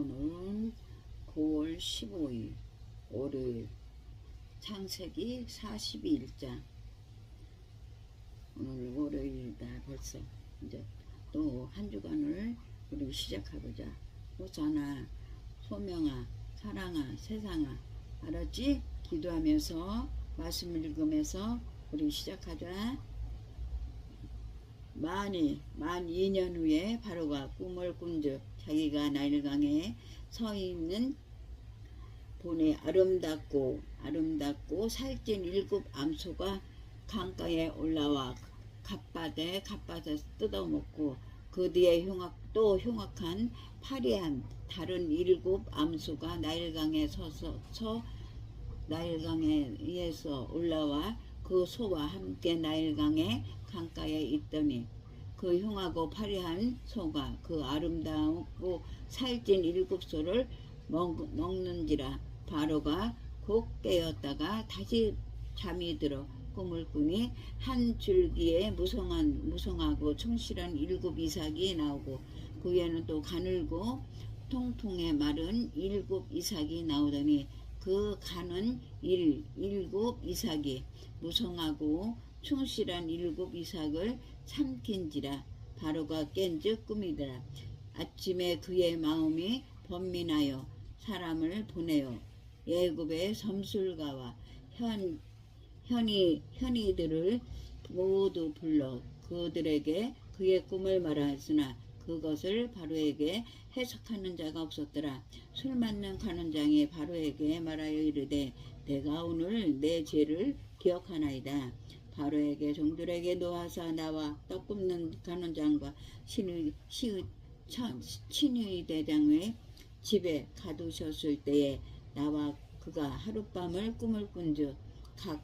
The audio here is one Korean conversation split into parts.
오늘은 9월 15일 월요일. 창세기 42일자 오늘 월요일이다 벌써. 이제 또 한 주간을 우리 시작해보자. 호사나 소명아 사랑아 세상아. 알았지? 기도하면서 말씀을 읽으면서 우리 시작하자 만이 만 2년 후에 바로가 꿈을 꾼즉 자기가 나일강에 서 있는 본에 아름답고 아름답고 살찐 일곱 암소가 강가에 올라와 갓바데 갓바데 뜯어먹고 그 뒤에 흉악 또 흉악한 파리한 다른 일곱 암소가 나일강에 서서 서 나일강에서 올라와 그 소와 함께 나일강의 강가에 있더니 그 흉하고 파리한 소가 그 아름다우고 살찐 일곱 소를 먹, 먹는지라 바로가 곧 깨었다가 다시 잠이 들어 꿈을 꾸니 한 줄기에 무성한 무성하고 충실한 일곱 이삭이 나오고 그 위에는 또 가늘고 통통에 마른 일곱 이삭이 나오더니 그 가는 일 일곱 이삭이 무성하고 충실한 일곱 이삭을 삼킨지라 바로가 깬즉 꿈이더라 아침에 그의 마음이 번민하여 사람을 보내어 예굽의 섬술가와 현 현이 현이들을 모두 불러 그들에게 그의 꿈을 말하였으나 그것을 바로에게 해석하는 자가 없었더라. 술 맞는 간원장이 바로에게 말하여 이르되 내가 오늘 내 죄를 기억하나이다. 바로에게 종들에게 놓아서 나와 떡 굽는 간원장과 신의 천 친의 대장의 집에 가두셨을 때에 나와 그가 하룻밤을 꿈을 꾼즉 각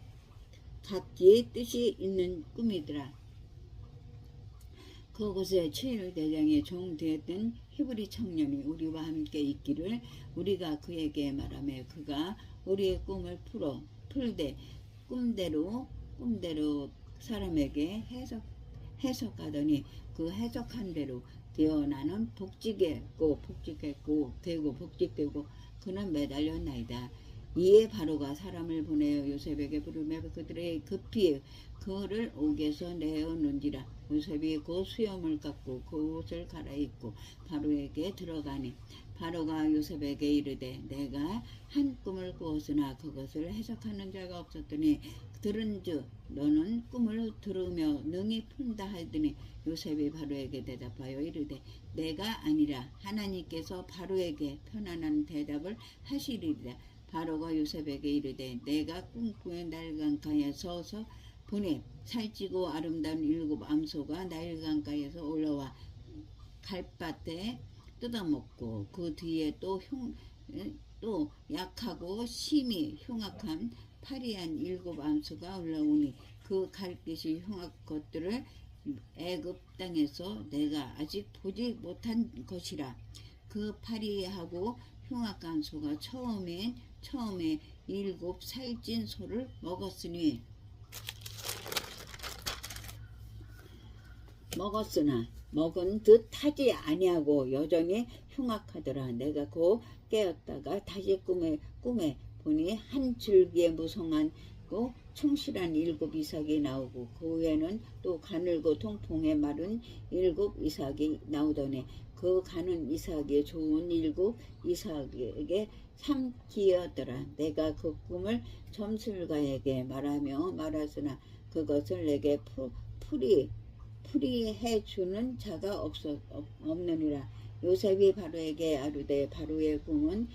각기의 뜻이 있는 꿈이더라. 그곳에 최일 대장의 종 되었던 히브리 청년이 우리와 함께 있기를 우리가 그에게 말하며 그가 우리의 꿈을 풀어 풀되 꿈대로 꿈대로 사람에게 해석 해석하더니 그 해석한 대로 되어 나는 복직했고 복직했고 되고 복직되고 그는 매달렸나이다. 이에 바로가 사람을 보내어 요셉에게 부르며 그들의 급히 그를 옥에서 내어놓은지라. 요셉이 그 수염을 깎고 그 옷을 갈아입고 바로에게 들어가니 바로가 요셉에게 이르되 내가 한 꿈을 꾸었으나 그것을 해석하는 자가 없었더니 들은즉 너는 꿈을 들으며 능히 푼다 하더니 요셉이 바로에게 대답하여 이르되 내가 아니라 하나님께서 바로에게 편안한 대답을 하시리라 바로가 요셉에게 이르되 내가 꿈꾸의 날강가에 서서 보내 살찌고 아름다운 일곱 암소가 나일강가에서 올라와 갈밭에 뜯어먹고 그 뒤에 또 흉 또 약하고 심히 흉악한 파리한 일곱 암소가 올라오니 그 갈빛이 흉악 것들을 애굽 땅에서 내가 아직 보지 못한 것이라. 그 파리하고 흉악한 소가 처음에 처음에 일곱 살찐 소를 먹었으니 먹었으나 먹은 듯 하지 아니하고 여전히 흉악하더라. 내가 곧 깨었다가 다시 꿈에 꿈에 보니 한 줄기에 무성한 고 충실한 일곱 이삭이 나오고 그 위에는 또 가늘고 통통에 마른 일곱 이삭이 나오더니 그 가는 이삭이 좋은 일곱 이삭에게 삼키었더라. 내가 그 꿈을 점술가에게 말하며 말하으나 그것을 내게 풀, 풀이 풀이해 주는 자가 없어, 없, 없느니라. 요셉이 바로에게 아르되 바로의 꿈은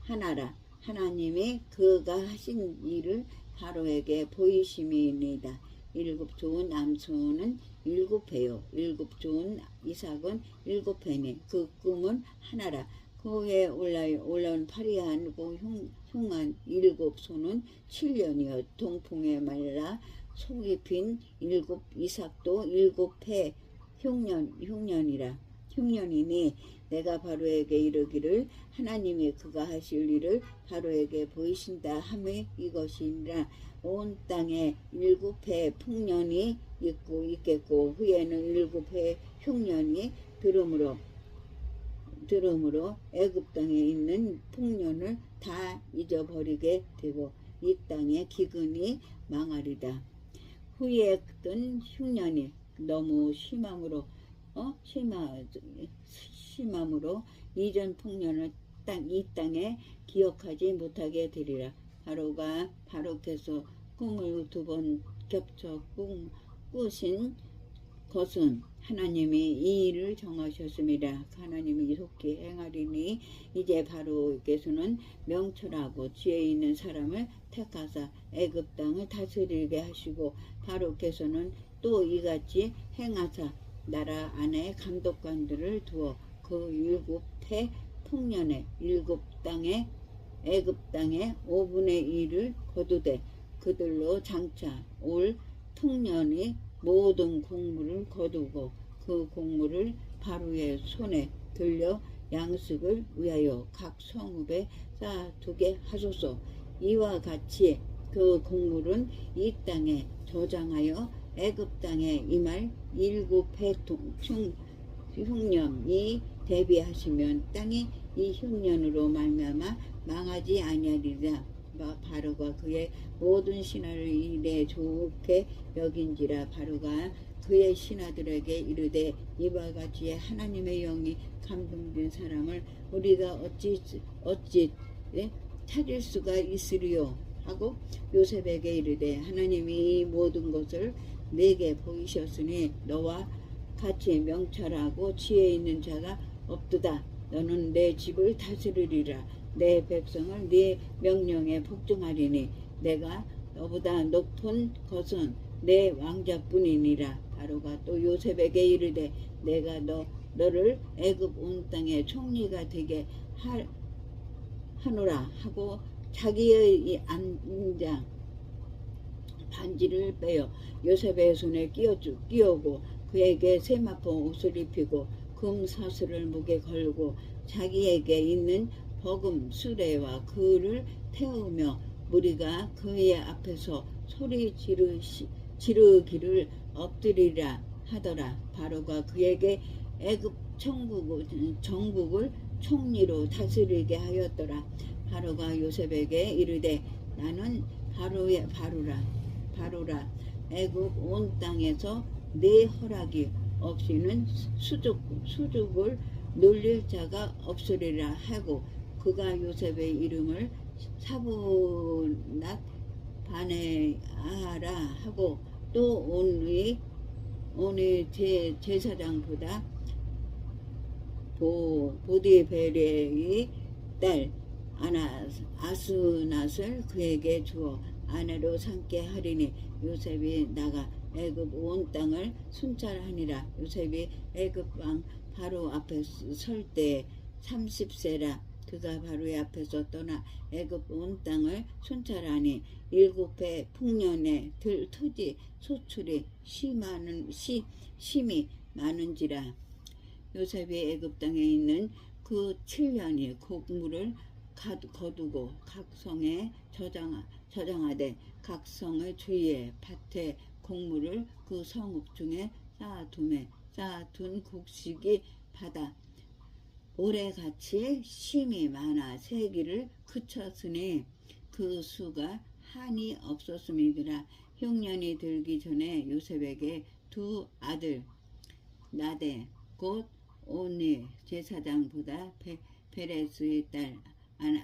하나라. 하나님이 그가 하신 일을 바로에게 보이심이니이다. 일곱 좋은 암소는 일곱 배요. 일곱 좋은 이삭은 일곱 배니 그 꿈은 하나라. 그 위에 올라, 올라온 파리한 고 흉, 흉한 일곱 소는 7년이요. 동풍에 말라 속이 빈 일곱 이삭도 일곱 해 흉년, 흉년이라. 흉년이니 내가 바로에게 이르기를 하나님이 그가 하실 일을 바로에게 보이신다 함에 이것이니라 온 땅에 일곱 해 풍년이 있고 있겠고 후에는 일곱 해 흉년이 들으므로 들음으로 애굽 땅에 있는 풍년을 다 잊어버리게 되고 이 땅의 기근이 망하리다. 후에 던 흉년이 너무 심함으로 어 심하 심함으로 이전 풍년을 땅이 땅에 기억하지 못하게 되리라. 바로가 바로께서 꿈을 두 번 겹쳐 꾸, 꾸신 것은 하나님이 이 일을 정하셨습니다. 하나님이 속히 행하리니 이제 바로께서는 명철하고 지혜 있는 사람을 택하사 애굽 땅을 다스리게 하시고 바로께서는 또 이같이 행하사 나라 안에 감독관들을 두어 그 일곱 해 풍년에 일곱 땅에 애굽 땅에 5분의 1을 거두되 그들로 장차 올 풍년이 모든 곡물을 거두고 그 곡물을 바로의 손에 들려 양식을 위하여 각 성읍에 쌓아두게 하소서. 이와 같이 그 곡물은 이 땅에 저장하여 애굽 땅에 임할 일곱 해충 흉년이 대비하시면 땅이 이 흉년으로 말미암아 망하지 아니하리라 바- 바로가 그의 모든 신하를 이래 좋게 여긴지라 바로가 그의 신하들에게 이르되 이와 같이 하나님의 영이 감동된 사람을 우리가 어찌 어찌 예? 찾을 수가 있으리요 하고 요셉에게 이르되 하나님이 이 모든 것을 내게 보이셨으니 너와 같이 명철하고 지혜 있는 자가 없도다. 너는 내 집을 다스리리라. 내 백성을 네 명령에 복종하리니 내가 너보다 높은 것은 내 왕자뿐이니라. 바로가 또 요셉에게 이르되 내가 너 너를 애굽 온 땅의 총리가 되게 하, 하노라 하고 자기의 이 안장 반지를 빼어 요셉의 손에 끼워주, 끼우고 그에게 세마포 옷을 입히고 금 사슬을 목에 걸고 자기에게 있는 버금 수레와 그를 태우며 무리가 그의 앞에서 소리 지르시, 지르기를 엎드리라 하더라. 바로가 그에게 애굽 천국을, 정국을 총리로 다스리게 하였더라 바로가 요셉에게 이르되 나는 바로의 바로라 바로라. 애굽 온 땅에서 내 허락이 없이는 수족 수족을 놀릴 자가 없으리라 하고 그가 요셉의 이름을 사브낫 바네아라 하고 또 온의 온의 제 제사장보다 보 보디베레의 딸 아나 아스낫을 그에게 주어 아내로 삼게 하리니 요셉이 나가 애굽 온 땅을 순찰하니라. 요셉이 애굽 왕 바로 앞에 설때 30세라 그가 바로의 앞에서 떠나 애굽 온 땅을 순찰하니 일곱 해 풍년에 들 토지 소출이 심하는 시 심이 많은지라. 요셉이 애굽 땅에 있는 그 7년이 곡물을 가- 거두고 각 성에 저장 저장하되 각 성의 주위에 밭에 곡물을 그 성읍 중에 쌓아두매 쌓아둔 곡식이 바다. 올해같이 심이 많아 세기를 그쳤으니 그 수가 한이 없었음이더라. 흉년이 들기 전에 요셉에게 두 아들 나대 곧 오니 제사장보다 베, 베레스의 딸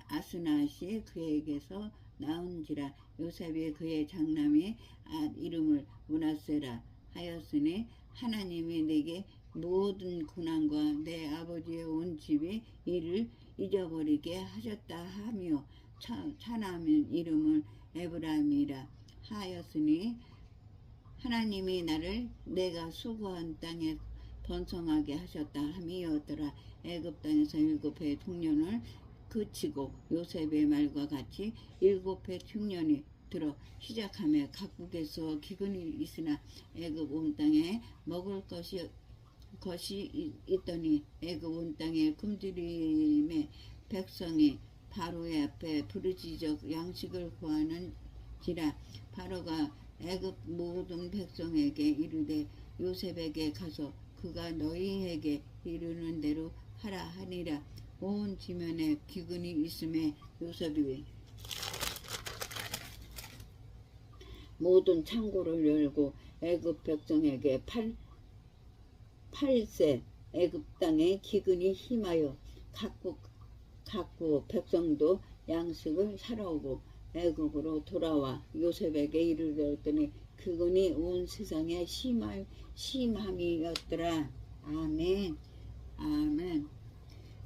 아스낫이 그에게서 나은지라. 요셉이 그의 장남이 아, 이름을 문하세라 하였으니 하나님이 내게 모든 고난과 내 아버지의 온 집이 이를 잊어버리게 하셨다 하며 차, 차남인 이름을 에브라임이라 하였으니 하나님이 나를 내가 수고한 땅에 번성하게 하셨다 함이었더라. 애굽 땅에서 일곱 해의 풍년을 그치고 요셉의 말과 같이 일곱 해 흉년이 들어 시작하며 각국에서 기근이 있으나 애굽 온 땅에 먹을 것이 것이 있- 있더니 애굽 온 땅에 굶주림의 백성이 바로의 앞에 부르짖어 양식을 구하는지라. 바로가 애굽 모든 백성에게 이르되 요셉에게 가서 그가 너희에게 이르는 대로 하라 하니라 온 지면에 기근이 있음에 요셉이 모든 창고를 열고 애굽 백성에게 팔 팔세 애굽 땅에 기근이 힘하여 각국 각국 백성도 양식을 사러오고 애굽으로 돌아와 요셉에게 이르렀더니 그분이 온 세상에 심함, 심함이었더라. 아멘. 아멘.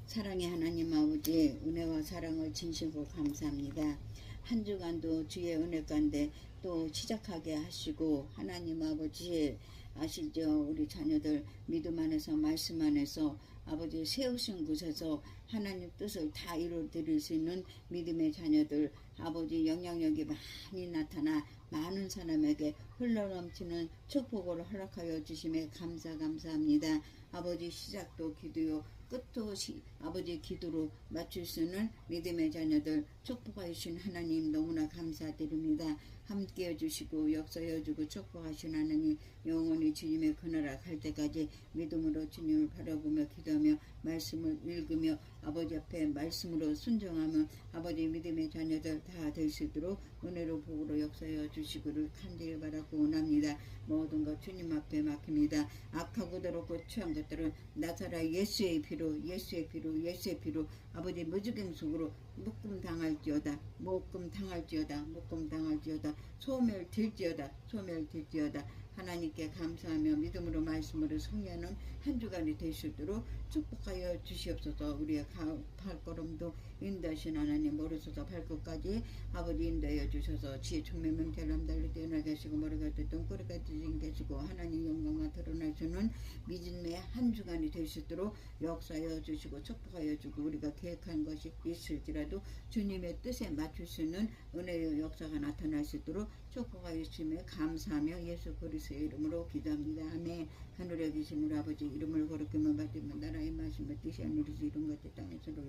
사랑의 하나님 아버지 은혜와 사랑을 진심으로 감사합니다. 한 주간도 주의 은혜 가운데 또 시작하게 하시고 하나님 아버지 아시죠? 우리 자녀들 믿음 안에서 말씀 안에서 아버지 세우신 곳에서 하나님 뜻을 다 이루어 드릴 수 있는 믿음의 자녀들 아버지 영향력이 많이 나타나 많은 사람에게 흘러넘치는 축복을 허락하여 주심에 감사 감사합니다. 아버지 시작도 기도요 끝도 시, 아버지 기도로 맞출 수 있는 믿음의 자녀들 축복하여 주신 하나님 너무나 감사드립니다. 함께 해주시고 역사해 주고 축복하신 하나님 영원히 주님의 그나라 갈 때까지 믿음으로 주님을 바라보며 기도하며 말씀을 읽으며 아버지 앞에 말씀으로 순종하면 아버지 믿음의 자녀들 다 될 수 있도록 은혜로 복으로 역사해 주시기를 간절히 바라고 원합니다. 모든 것 주님 앞에 맡깁니다. 악하고 더럽고 취한 것들은 나사라 예수의 피로 예수의 피로 예수의 피로 아버지 무지갱 속으로 묶음 당할지어다 묶음 당할지어다 묶음 당할지어다 소멸 될지어다 소멸 될지어다 하나님께 감사하며 믿음으로 말씀으로 승리하는 한 주간이 될 수 있도록 축복하여 주시옵소서. 우리의 가- 발걸음도 인도하신 하나님 머리서서 발끝까지 아버지 인도하여 주셔서 지혜 총명 명철함 달리 뛰어나 계시고 머리가 듣던 꼬리가 듣진 계시고 하나님 영광만 드러나주는 믿음의 한 주간이 될 수 있도록 역사하여 주시고 축복하여 주고 우리가 계획한 것이 있을지라도 주님의 뜻에 맞출 수 있는 은혜의 역사가 나타날 수 있도록 축복하여 주심에 감사하며 예수 그리스도 의 이름으로 기도합니다. 아멘. 하늘에 계신 우리 아버지 이름을 거룩히만 받으면 나라의 말씀을 뜻이 하늘에서 이룬 것들 땅에서도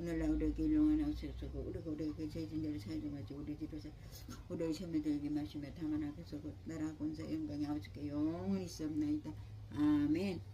오늘날 우리에게 일용하나 하소서 우리가 우리에게 죄진들을 사정하지 우리 뒤로서 우리의 시험에 들게 마시며 다만 하소서 나라 권세 영광이 아버지께 영원히 있옵나이다. 아멘.